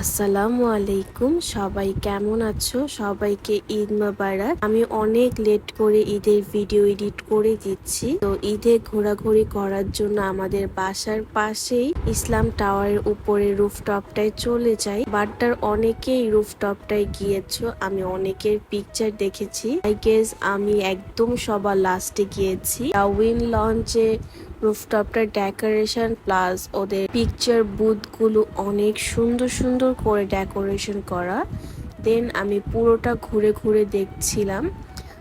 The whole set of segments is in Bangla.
আসসালামু আলাইকুম। সবাই কেমন আছো? সবাইকে ঈদ মোবারক। আমি অনেক লেট করে ঈদের ভিডিও এডিট করে দিচ্ছি। তো ঈদে ঘোরাঘুরি করার জন্য আমাদের বাসার পাশেই ইসলাম টাওয়ারের উপরে রুফটপটায় চলে যাই। বাট্টার অনেকেই রুফটপটায় গিয়েছো। আমি অনেকের পিকচার দেখেছি। আই গেস আমি একদম সবার লাস্টে গিয়েছি। উইন লঞ্চে রুফটপটার ডেকোরেশন প্লাস ওদের পিকচার বুথগুলো অনেক সুন্দর সুন্দর করে ডেকোরেশন করা। দেন আমি পুরোটা ঘুরে ঘুরে দেখছিলাম।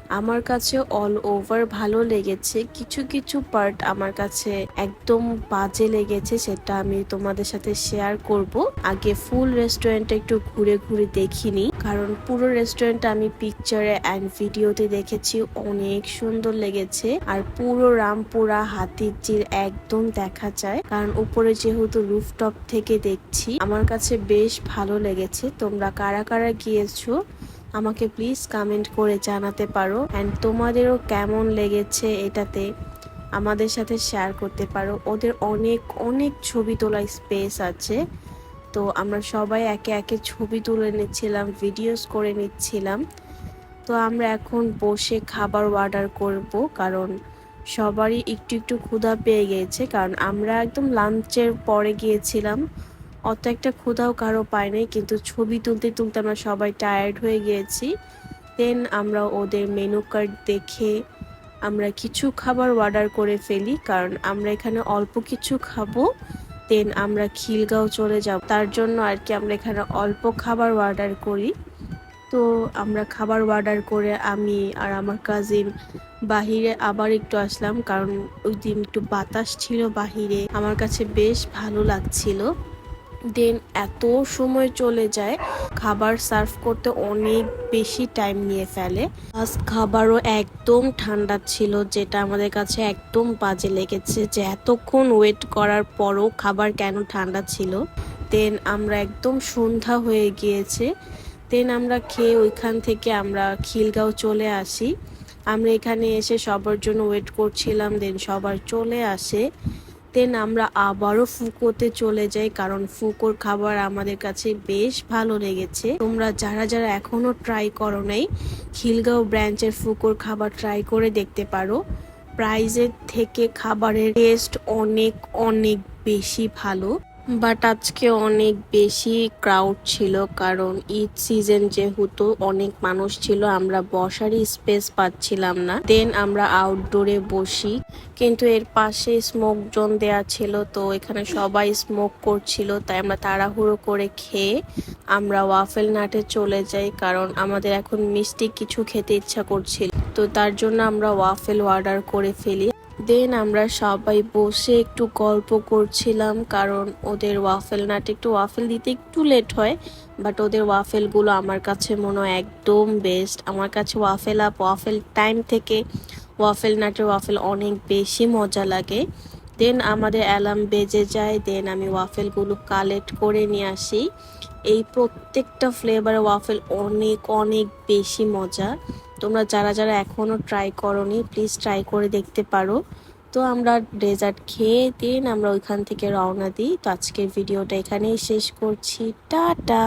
আমার কাছে অল ওভার ভালো লেগেছে। কিছু কিছু পার্ট আমার কাছে একদম বাজে লেগেছে, সেটা আমি তোমাদের সাথে শেয়ার করব। আগে ফুল রেস্টুরেন্টটা একটু ঘুরে ঘুরে দেখিনি। কারণ পুরো রেস্টুরেন্ট আমি পিকচারে অ্যান্ড ভিডিওতে দেখেছি, অনেক সুন্দর লেগেছে। আর পুরো রামপুরা হাতির চির একদম দেখা যায়। কারণ উপরে যেহেতু রুফটপ থেকে দেখছি, আমার কাছে বেশ ভালো লেগেছে। তোমরা কারা কারা গিয়েছো, আমাকে প্লিজ কমেন্ট করে জানাতে পারো। অ্যান্ড তোমাদেরও কেমন লেগেছে এটাতে, আমাদের সাথে শেয়ার করতে পারো। ওদের অনেক অনেক ছবি তোলার স্পেস আছে। তো আমরা সবাই একে একে ছবি তুলে নিচ্ছিলাম ভিডিওস করে নিচ্ছিলাম। তো আমরা এখন বসে খাবার অর্ডার করব, কারণ সবারই একটু একটু ক্ষুধা পেয়ে গিয়েছে। কারণ আমরা একদম লাঞ্চের পরে গিয়েছিলাম, অত একটা ক্ষুধাও কারও পায় নাই কিন্তু ছবি তুলতে তুলতে আমরা সবাই টায়ার্ড হয়ে গিয়েছি। দেন আমরা ওদের মেনু কার্ড দেখে আমরা কিছু খাবার অর্ডার করে ফেলি, কারণ আমরা এখানে অল্প কিছু খাব। দেন আমরা খিলগাঁও চলে যাব। তার জন্য আর কি আমরা এখানে অল্প খাবার অর্ডার করি। তো আমরা খাবার অর্ডার করে আমি আর আমার কাজিন বাহিরে আবার একটু আসলাম কারণ ওই দিন একটু বাতাস ছিল বাহিরে। আমার কাছে বেশ ভালো লাগছিল। দেন এত সময় চলে যায় খাবার সার্ভ করতে অনেক বেশি টাইম নিয়ে ফেলে। প্লাস খাবারও একদম ঠান্ডা ছিল, যেটা আমাদের কাছে একদম বাজে লেগেছে যে এতক্ষণ ওয়েট করার পরও খাবার কেন ঠান্ডা ছিল। দেন আমরা একদম সন্ধ্যা হয়ে গিয়েছে। দেন আমরা খেয়ে ওইখান থেকে আমরা খিলগাঁও চলে আসি। আমরা এখানে এসে সবার জন্য ওয়েট করছিলাম দেন সবার চলে আসে। দেন আমরা আবারও ফুকোতে চলে যাই, কারণ ফুকোর খাবার আমাদের কাছে বেশ ভালো লেগেছে। তোমরা যারা যারা এখনও ট্রাই করো নাই, খিলগাঁও ব্রাঞ্চের ফুকোর খাবার ট্রাই করে দেখতে পারো। প্রাইজের থেকে খাবারের টেস্ট অনেক অনেক বেশি ভালো। বাট আজকে অনেক বেশি ক্রাউড ছিল, কারণ ঈদ সিজন যেহেতু অনেক মানুষ ছিল, আমরা বসারই স্পেস পাচ্ছিলাম না। দেন আমরা আউটডোরে বসি, কিন্তু এর পাশে স্মোক জোন দেয়া ছিল, তো এখানে সবাই স্মোক করছিল, তাই আমরা তাড়াহুড়ো করে খেয়ে আমরা ওয়াফেল নাটে চলে যাই, কারণ আমাদের এখন মিষ্টি কিছু খেতে ইচ্ছা করছিল। তো তার জন্য আমরা ওয়াফেল অর্ডার করে ফেলি। দেন আমরা সবাই বসে একটু গল্প করছিলাম, কারণ ওদের ওয়াফেল নাট একটু ওয়াফেল দিতে একটু লেট হয় বাট ওদের ওয়াফেলগুলো আমার কাছে মনে হয় একদম বেস্ট আমার কাছে ওয়াফেল আপ ওয়াফেল টাইম থেকে ওয়াফেল নাটের ওয়াফেল অনেক বেশি মজা লাগে। দেন আমাদের অ্যালার্ম বেজে যায় দেন আমি ওয়াফেলগুলো কালেক্ট করে নিয়ে আসি। এই প্রত্যেকটা ফ্লেভার ওয়াফেল অনেক অনেক বেশি মজা। তোমরা যারা যারা এখনও ট্রাই করনি প্লিজ ট্রাই করে দেখতে পারো। তো আমরা ডেজার্ট খেয়ে দিন আমরা ওইখান থেকে রওনা দিই। তো আজকের ভিডিওটা এখানেই শেষ করছি। টাটা!